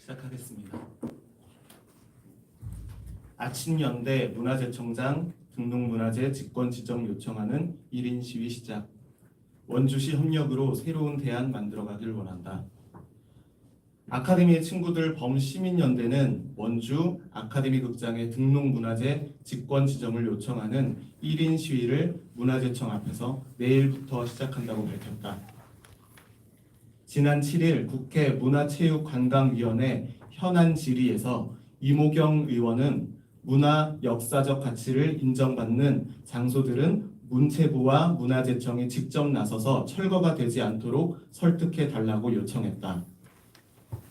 시작하겠습니다. 아침 연대 문화재청장 등록문화재 직권 지정 요청하는 1인 시위 시작. 원주시 협력으로 새로운 대안 만들어가길 원한다. 아카데미의 친구들 범시민연대는 원주 아카데미 극장의 등록문화재 직권 지정을 요청하는 1인 시위를 문화재청 앞에서 내일부터 시작한다고 밝혔다. 지난 7일 국회 문화체육관광위원회 현안 질의에서 이모경 의원은 문화 역사적 가치를 인정받는 장소들은 문체부와 문화재청이 직접 나서서 철거가 되지 않도록 설득해 달라고 요청했다.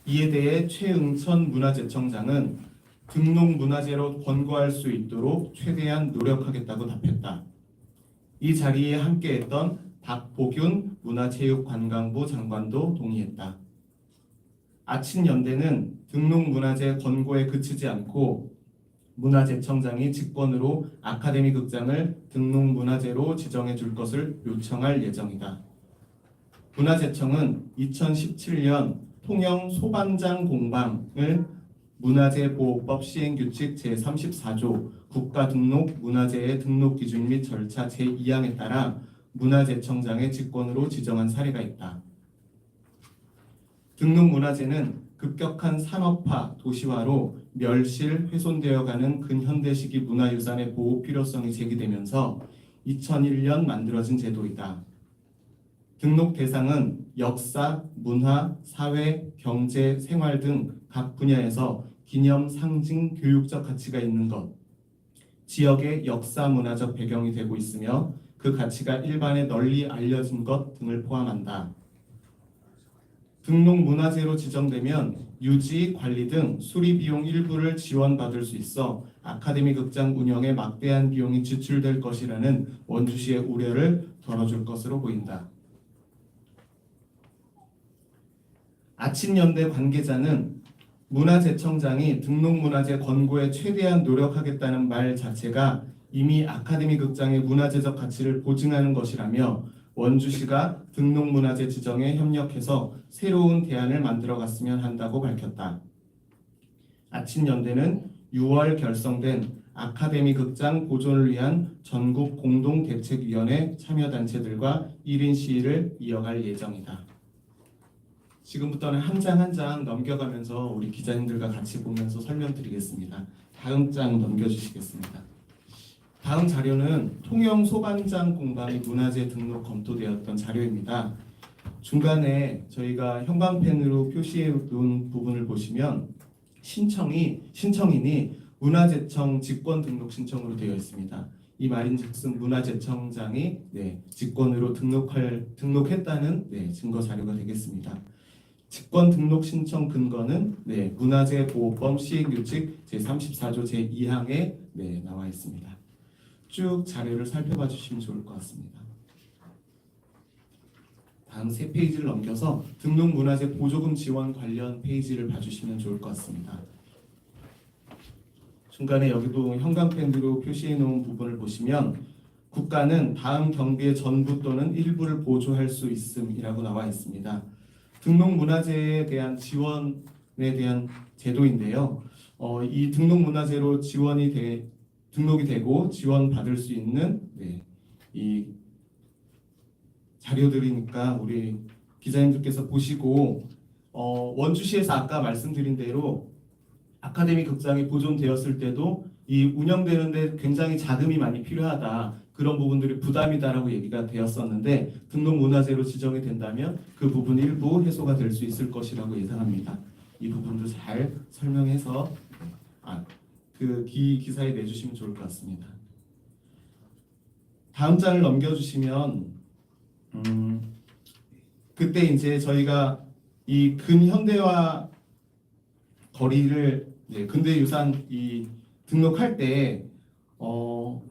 이에 대해 최응천 문화재청장은 등록 문화재로 권고할 수 있도록 최대한 노력하겠다고 답했다. 이 자리에 함께했던 박보균 문화체육관광부 장관도 동의했다. 아친연대는 등록문화재 권고에 그치지 않고 문화재청장이 직권으로 아카데미 극장을 등록문화재로 지정해 줄 것을 요청할 예정이다. 문화재청은 2017년 통영 소반장 공방을 문화재보호법 시행규칙 제34조 국가등록 문화재의 등록 기준 및 절차 제2항에 따라 문화재청장의 직권으로 지정한 사례가 있다. 등록문화재는 급격한 산업화, 도시화로 멸실, 훼손되어가는 근현대 시기 문화유산의 보호 필요성이 제기되면서 2001년 만들어진 제도이다. 등록 대상은 역사, 문화, 사회, 경제, 생활 등 각 분야에서 기념, 상징, 교육적 가치가 있는 것, 지역의 역사 문화적 배경이 되고 있으며 그 가치가 일반에 널리 알려진 것 등을 포함한다. 등록 문화재로 지정되면 유지, 관리 등 수리 비용 일부를 지원받을 수 있어 아카데미 극장 운영에 막대한 비용이 지출될 것이라는 원주시의 우려를 덜어줄 것으로 보인다. 아침연대 관계자는 문화재청장이 등록문화재 권고에 최대한 노력하겠다는 말 자체가 이미 아카데미 극장의 문화재적 가치를 보증하는 것이라며 원주시가 등록문화재 지정에 협력해서 새로운 대안을 만들어갔으면 한다고 밝혔다. 아침 연대는 6월 결성된 아카데미 극장 보존을 위한 전국 공동 대책위원회 참여 단체들과 1인 시위를 이어갈 예정이다. 지금부터는 한 장 한 장 넘겨가면서 우리 기자님들과 같이 보면서 설명드리겠습니다. 다음 장 넘겨주시겠습니다. 다음 자료는 통영 소반장 공방이 문화재 등록 검토되었던 자료입니다. 중간에 저희가 형광펜으로 표시해 놓은 부분을 보시면 신청이 신청인이 문화재청 직권 등록 신청으로 되어 있습니다. 이 말인즉슨 문화재청장이 네, 직권으로 등록할 등록했다는 네, 증거 자료가 되겠습니다. 직권 등록 신청 근거는 네, 문화재 보호법 시행규칙 제34조 제2항에 네, 나와 있습니다. 쭉 자료를 살펴봐 주시면 좋을 것 같습니다. 다음 세 페이지를 넘겨서 등록 문화재 보조금 지원 관련 페이지를 봐주시면 좋을 것 같습니다. 중간에 여기도 형광펜으로 표시해 놓은 부분을 보시면 국가는 다음 경비의 전부 또는 일부를 보조할 수 있음이라고 나와 있습니다. 등록 문화재에 대한 지원에 대한 제도인데요. 어, 이 등록 문화재로 지원이 돼 등록이 되고 지원 받을 수 있는 네, 이 자료들이니까 우리 기자님들께서 보시고 어, 원주시에서 아까 말씀드린 대로 아카데미 극장이 보존되었을 때도 이 운영되는데 굉장히 자금이 많이 필요하다 그런 부분들이 부담이다라고 얘기가 되었었는데 등록 문화재로 지정이 된다면 그 부분 일부 해소가 될 수 있을 것이라고 예상합니다. 이 부분도 잘 설명해서 아, 그 기, 기사에 내주시면 좋을 것 같습니다. 다음 장을 넘겨주시면 음, 그때 이제 저희가 이 근현대화 거리를 네, 근대 유산 이 등록할 때 어,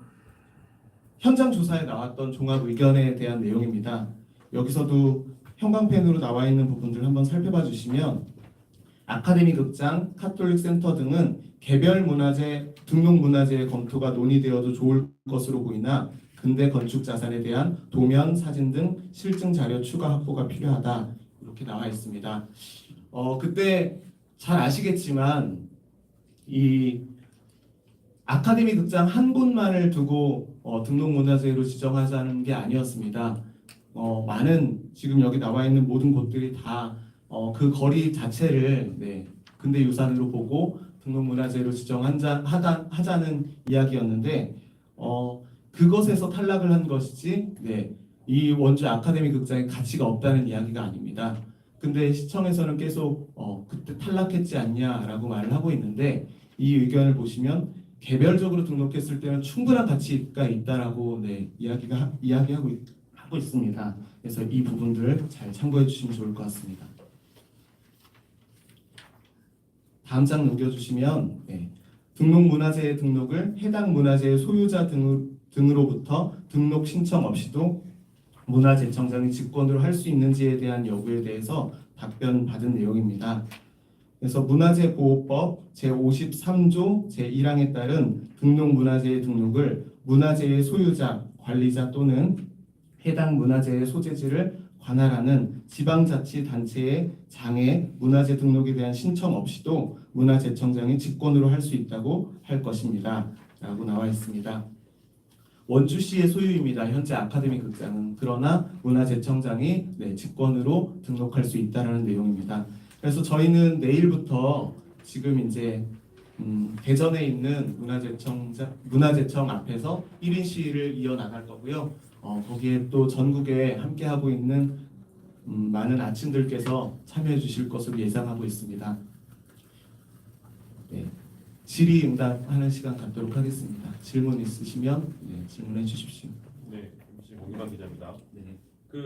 현장 조사에 나왔던 종합 의견에 대한 내용입니다. 여기서도 형광펜으로 나와 있는 부분들 한번 살펴봐 주시면 아카데미 극장, 카톨릭 센터 등은 개별 문화재, 등록 문화재 검토가 논의되어도 좋을 것으로 보이나 근대 건축 자산에 대한 도면, 사진 등 실증 자료 추가 확보가 필요하다 이렇게 나와 있습니다. 어 그때 잘 아시겠지만 이 아카데미 극장 한 곳만을 두고 어, 등록 문화재로 지정하자는 게 아니었습니다. 어, 많은 지금 여기 나와 있는 모든 곳들이 다 어, 그 거리 자체를 네, 근대 유산으로 보고 등록문화재로 지정하자 하자 는 이야기였는데 어, 그것에서 탈락을 한 것이지 네, 이 원주 아카데미 극장에 가치가 없다는 이야기가 아닙니다. 근데 시청에서는 계속 어, 그때 탈락했지 않냐라고 말을 하고 있는데 이 의견을 보시면 개별적으로 등록했을 때는 충분한 가치가 있다라고 네, 이야기가 이야기하고 있, 하고 있습니다. 그래서 이 부분들을 잘 참고해 주시면 좋을 것 같습니다. 다음 장 넘겨주시면 네, 등록문화재의 등록을 해당 문화재의 소유자 등, 등으로부터 등록 신청 없이도 문화재청장이 직권으로 할 수 있는지에 대한 여부에 대해서 답변 받은 내용입니다. 그래서 문화재보호법 제53조 제1항에 따른 등록문화재의 등록을 문화재의 소유자, 관리자 또는 해당 문화재의 소재지를 관할하는 지방자치단체의 장애 문화재 등록에 대한 신청 없이도 문화재청장이 직권으로 할 수 있다고 할 것입니다. 라고 나와 있습니다. 원주시의 소유입니다. 현재 아카데미 극장은 그러나 문화재청장이 네, 직권으로 등록할 수 있다는 내용입니다. 그래서 저희는 내일부터 지금 이제 음, 대전에 있는 문화재청장 문화재청 앞에서 1인 시위를 이어 나갈 거고요. 어, 거기에 또 전국에 함께 하고 있는 음, 많은 아침들께서 참여해 주실 것으로 예상하고 있습니다. 네, 질의응답하는 시간 갖도록 하겠습니다. 질문 있으시면 네, 질문해 주십시오. 네, 공유만 기자입니다. 네. 그